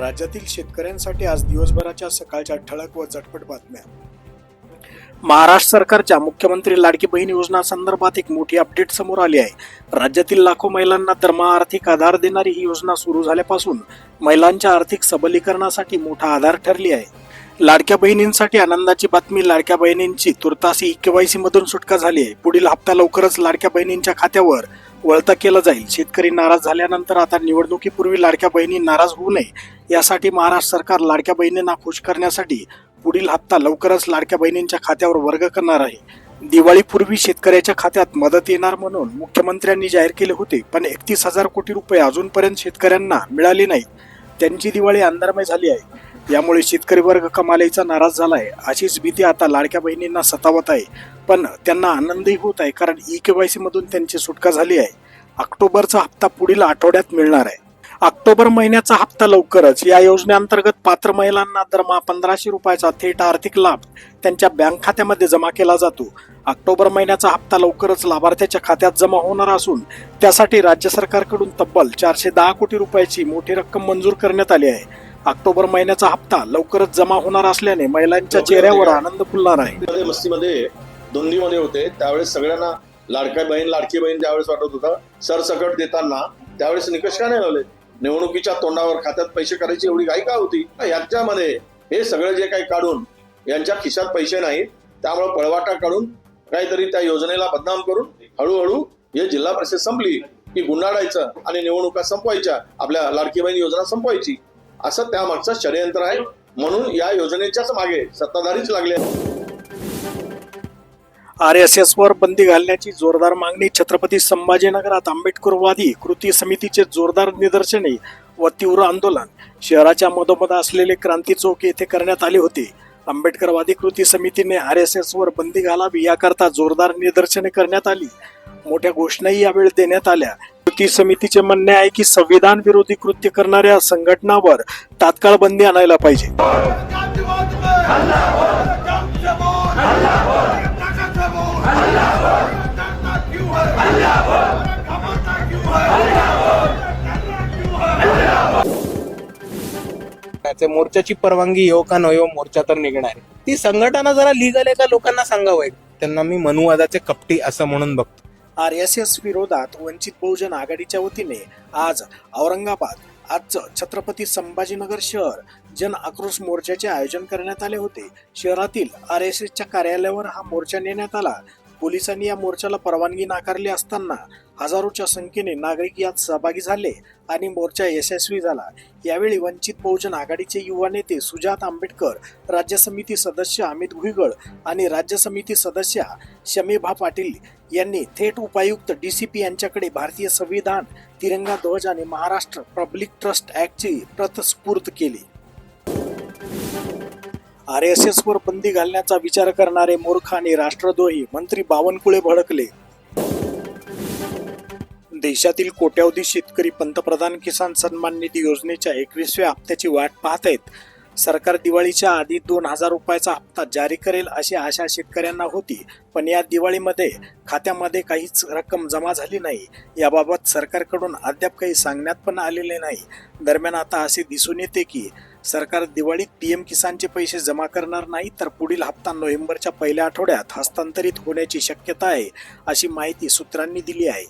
राज्यातील शेतकऱ्यांसाठी आज दिवसभराच्या सकाळच्या ठळक व झटपट बातम्या. महाराष्ट्र सरकारच्या मुख्यमंत्री लाडकी बहीण योजना संदर्भात एक मोठी अपडेट समोर आली आहे. राज्यातील लाखो महिलांना दरमहा आर्थिक आधार देणारी ही योजना सुरू झाल्यापासून महिलांच्या आर्थिक सबलीकरणासाठी मोठा आधार ठरली आहे. लाडक्या बहिणींसाठी आनंदाची बातमी लाडक्या बहिणींची तुर्तासी ई केवायसी मधून सुटका झाली आहे. पुढील हप्ता लवकरच लाडक्या बहिणींच्या खात्यावर वळता केलं जाईल. शेतकरी नाराज झाल्यानंतर आता निवडणुकीपूर्वी लाडक्या बहिणी नाराज होऊ नये यासाठी महाराष्ट्र सरकार लाडक्या बहिणींना खुश करण्यासाठी पुढील हप्ता लवकरच लाडक्या बहिणींच्या खात्यावर वर्ग करणार आहे. दिवाळीपूर्वी शेतकऱ्याच्या खात्यात मदत येणार म्हणून मुख्यमंत्र्यांनी जाहीर केले होते पण एकतीस हजार कोटी रुपये अजूनपर्यंत शेतकऱ्यांना मिळाले नाहीत. त्यांची दिवाळी अंधारमय झाली आहे. यामुळे शेतकरी वर्ग कमालीचा नाराज झाला आहे अशीच भीती आता लाडक्या बहिणींना सतावत आहे. पण त्यांना आनंदही होत आहे कारण ई के वाय मधून त्यांची सुटका झाली आहे. ऑक्टोबरचा हप्ता पुढील आठवड्यात मिळणार आहे. ऑक्टोबर महिन्याचा हप्ता लवकरच. या योजनेअंतर्गत पात्र महिलांना दरमहा पंधराशे रुपयाचा थेट आर्थिक लाभ त्यांच्या बँक खात्यामध्ये जमा केला जातो. ऑक्टोबर महिन्याचा हप्ता लवकरच लाभार्थ्याच्या खात्यात जमा होणार असून त्यासाठी राज्य सरकारकडून तब्बल चारशे दहा कोटी रुपयाची मोठी रक्कम मंजूर करण्यात आली आहे. ऑक्टोबर महिन्याचा हप्ता लवकरच जमा होणार असल्याने महिलांच्या चेहऱ्यावर आनंद फुलणार आहे. मध्ये मस्तीमध्ये दोंदीमध्ये होते. त्यावेळेस सगळ्यांना लाडका बहीण लाडकी बहीण त्यावेळेस वाटत होतं सरसकट देताना त्यावेळेस निकष का नाही लावले? निवडणुकीच्या तोंडावर खात्यात पैसे करायची एवढी घाई का होती? याच्यामध्ये हे सगळं जे काही काढून यांच्या खिशात पैसे नाहीत त्यामुळे पळवाटा काढून काहीतरी त्या योजनेला बदनाम करून हळूहळू हे जिल्हा परिषद संपली की गुंडाळायचं आणि निवडणुका संपवायच्या आपल्या लाडकी बहीण योजना संपवायची. असं त्यामागचं षडयंत्र आहे. म्हणून या योजनेच्याच मागे सत्ताधारीच लागले आर एस एस वर बंदी घालण्याची जोरदार मागणी छत्रपती संभाजीनगरात आंबेडकरवादी कृती समितीचे जोरदार निदर्शने व तीव्र आंदोलन. शहराच्या मधोमध असलेले क्रांती चौक येथे करण्यात आले होते. आंबेडकरवादी कृती समितीने आर एस एस वर बंदी घालावी याकरता जोरदार निदर्शने करण्यात आली. मोठ्या घोषणाही यावेळी देण्यात आल्या. कृती समितीचे म्हणणे आहे की संविधान विरोधी कृत्य करणाऱ्या संघटनावर तात्काळ बंदी आणायला पाहिजे. मोर्चाची परवानगी येऊ का न येऊ हो, मोर्चा तर निघणार आहे. ती संघटना जरा लिगल आहे का लोकांना सांगावं त्यांना मी मनुवादाचे कपटी असं म्हणून बघतो. आर एस एस विरोधात वंचित बहुजन आघाडीच्या वतीने आज औरंगाबाद आजचं छत्रपती संभाजीनगर शहर जन आक्रोश मोर्चाचे आयोजन करण्यात आले होते. शहरातील आर एस एसच्या कार्यालयावर हा मोर्चा नेण्यात आला. पोलिसांनी या मोर्चाला परवानगी नाकारली असताना हजारोच्या संख्येने नागरिक यात सहभागी झाले आणि मोर्चा यशस्वी झाला. यावेळी वंचित बहुजन आघाडीचे युवा नेते सुजात आंबेडकर राज्य समिती सदस्य अमित भुईगळ आणि राज्य समिती सदस्य शमीभा पाटील यांनी थेट उपायुक्त डी सी पी यांच्याकडे भारतीय संविधान तिरंगा ध्वज आणि महाराष्ट्र पब्लिक ट्रस्ट ऍक्टची प्रत स्फूर्त केली. आर एस एस वर बंदी घालण्याचा विचार करणारे मूर्ख आणि राष्ट्रद्रोही मंत्री बावनकुळे भडकले. देशातील कोट्यावधी शेतकरी पंतप्रधान किसान सन्मान निधी योजनेच्या एकवीसव्या हप्त्याची वाट पाहत आहेत. सरकार दिवाळीच्या आधी दोन हजार रुपयाचा हप्ता जारी करेल अशी आशा शेतकऱ्यांना होती. पण या दिवाळीमध्ये खात्यामध्ये काहीच रक्कम जमा झाली नाही. याबाबत सरकारकडून अद्याप काही सांगण्यात पण आलेले नाही. दरम्यान आता असे दिसून येते की सरकार दिवाळीत पीएम किसानचे पैसे जमा करणार नाही तर पुढील हप्ता नोव्हेंबरच्या पहिल्या आठवड्यात हस्तांतरित होण्याची शक्यता आहे अशी माहिती सूत्रांनी दिली आहे.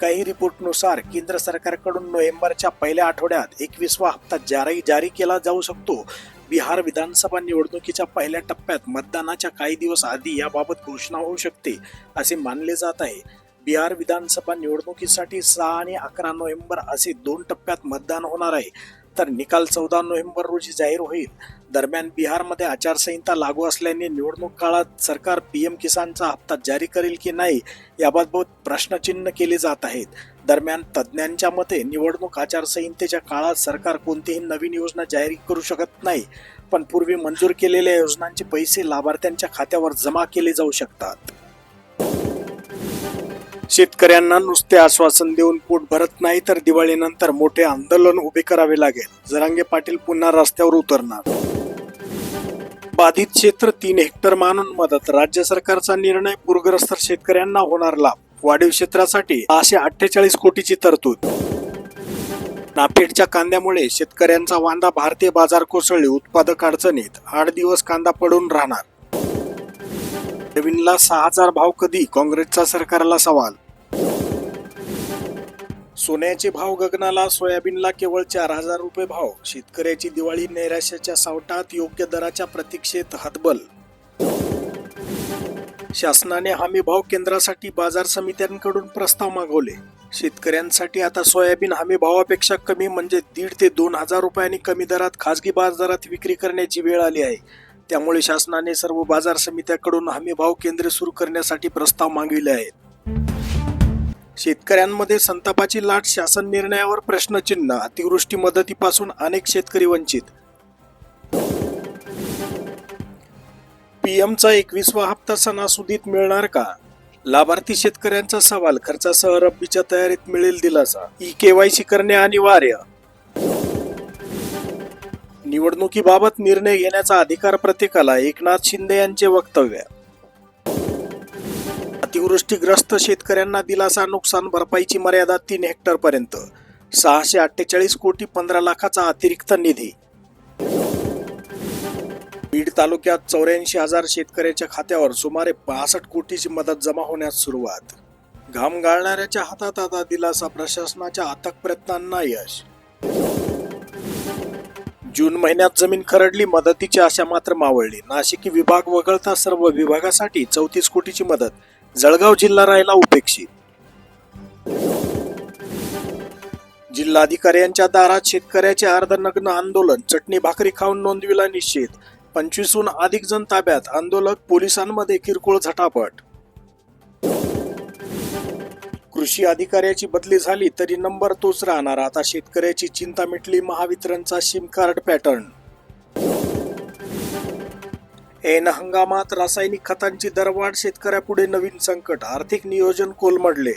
काही रिपोर्टनुसार केंद्र सरकारकडून नोव्हेंबरच्या पहिल्या आठवड्यात एकवीसवा हप्ता जारी जारी केला जाऊ शकतो. बिहार विधानसभा निवडणुकीच्या पहिल्या टप्प्यात मतदानाच्या काही दिवस आधी याबाबत घोषणा होऊ शकते असे मानले जात आहे. बिहार विधानसभा निवडणुकीसाठी सहा आणि अकरा नोव्हेंबर असे दोन टप्प्यात मतदान होणार आहे. तर निकाल चौदा नोव्हेंबर रोजी जाहीर होईल. दरम्यान बिहारमध्ये आचारसंहिता लागू असल्याने निवडणूक काळात सरकार पीएम किसानचा हप्ता जारी करेल की नाही याबाबत प्रश्नचिन्ह केले जात आहेत. दरम्यान तज्ज्ञांच्या मते निवडणूक आचारसंहितेच्या काळात सरकार कोणतीही नवीन योजना जाहीर करू शकत नाही पण पूर्वी मंजूर केलेल्या योजनांचे पैसे लाभार्थ्यांच्या खात्यावर जमा केले जाऊ शकतात. शेतकऱ्यांना नुसते आश्वासन देऊन पोट भरत नाही तर दिवाळीनंतर मोठे आंदोलन उभे करावे लागेल. जरांगे पाटील पुन्हा रस्त्यावर उतरणार बाधित क्षेत्र तीन हेक्टर मानून मदत. राज्य सरकारचा निर्णय पूरग्रस्त शेतकऱ्यांना होणार लाभ. वाढीव क्षेत्रासाठी सहाशे अठ्ठेचाळीस कोटीची तरतूद. नाफेडच्या कांद्यामुळे शेतकऱ्यांचा वांदा भारतीय बाजार कोसळले. उत्पादक अडचणीत आठ दिवस कांदा पडून राहणार. नवीनला सहा हजार भाव कधी? काँग्रेसचा सरकारला सवाल सोन्याचे भाव गगनाला सोयाबीनला केवळ चार हजार रुपये भाव. शेतकऱ्याची दिवाळी नैराश्याच्या सावटात योग्य दराच्या प्रतीक्षेत हातबल. शासनाने हमी भाव केंद्रासाठी बाजार समित्यांकडून प्रस्ताव मागवले. शेतकऱ्यांसाठी आता सोयाबीन हमी भावापेक्षा कमी म्हणजे दीड ते दोन हजार रुपयांनी कमी दरात खासगी बाजारात विक्री करण्याची वेळ आली आहे. त्यामुळे शासनाने सर्व बाजार समित्याकडून हमी भाव केंद्रे सुरू करण्यासाठी प्रस्ताव मागविले आहेत. शेतकऱ्यांमध्ये संतापाची लाट शासन निर्णयावर प्रश्नचिन्ह अतिवृष्टी मदतीपासून अनेक शेतकरी वंचित. पीएमचा एकवीसवा हप्ता सणासुदीत मिळणार का? लाभार्थी शेतकऱ्यांचा सवाल खर्चासह रब्बीच्या तयारीत मिळेल दिलासा ई केवायसी करणे अनिवार्य. निवडणुकीबाबत निर्णय घेण्याचा अधिकार प्रत्येकाला एकनाथ शिंदे यांचे वक्तव्य. अतिवृष्टीग्रस्त शेतकऱ्यांना दिलासा नुकसान भरपाईची मर्यादा तीन हेक्टर पर्यंत. सहाशे अठ्ठेचाळीस कोटी पंधरा लाखाचा अतिरिक्त निधी. बीड तालुक्यात चौऱ्याऐंशी हजार शेतकऱ्याच्या खात्यावर सुमारे पासष्ट कोटीची मदत जमा होण्यास सुरुवात. घाम गाळणाऱ्याच्या हातात आता दिलासा प्रशासनाच्या अथक प्रयत्नांना यश. जून महिन्यात जमीन खरडली मदतीची आशा मात्र मावळली. नाशिक विभाग वगळता सर्व विभागासाठी चौतीस कोटीची मदत जळगाव जिल्हा राहिला उपेक्षित. जिल्हाधिकाऱ्यांच्या दारात शेतकऱ्याचे अर्धनग्न आंदोलन चटणी भाकरी खाऊन नोंदविला निश्चित पंचवीसहून अधिक जण ताब्यात आंदोलक पोलिसांमध्ये किरकोळ झटापट. कृषी अधिकाऱ्याची बदली झाली तरी नंबर तोच राहणार. आता शेतकऱ्याची चिंता मिटली महावितरणचा सिम कार्ड पॅटर्न ऐन हंगामात रासायनिक खतांची दरवाढ शेतकऱ्यापुढे नवीन संकट आर्थिक नियोजन कोलमडले.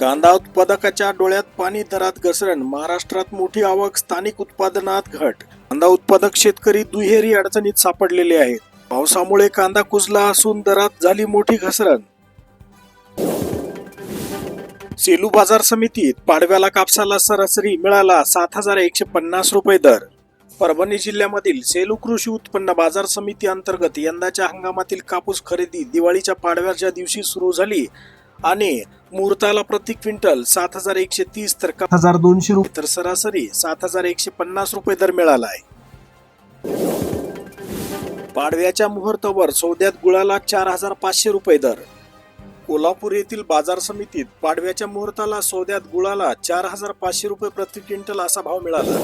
कांदा उत्पादकाच्या डोळ्यात पाणी दरात घसरण महाराष्ट्रात मोठी आवक स्थानिक उत्पादनात घट. कांदा उत्पादक शेतकरी दुहेरी अडचणीत सापडलेले आहेत. पावसामुळे कांदा कुजला असून दरात झाली मोठी घसरण. सेलू बाजार समितीत पाडव्याला कापसाला सरासरी मिळाला सात हजार एकशे पन्नास रुपये दर. परभणी जिल्ह्यामधील सेलू कृषी उत्पन्न बाजार समिती अंतर्गत यंदाच्या हंगामातील कापूस खरेदी दिवाळीच्या पाडव्याच्या दिवशी सुरू झाली आणि मुहूर्ताला प्रति क्विंटल सात हजार एकशे तीस तर हजार दोनशे रुपये तर सरासरी सात हजार एकशे पन्नास रुपये दर मिळाला आहे पाडव्याच्या मुहूर्तावर सौद्यात गुळाला चार हजार पाचशे रुपये दर. कोल्हापूर येथील बाजार समितीत पाडव्याच्या मुहूर्ताला सौद्यात गुळाला चार हजार पाचशे रुपये प्रति क्विंटल असा भाव मिळाला.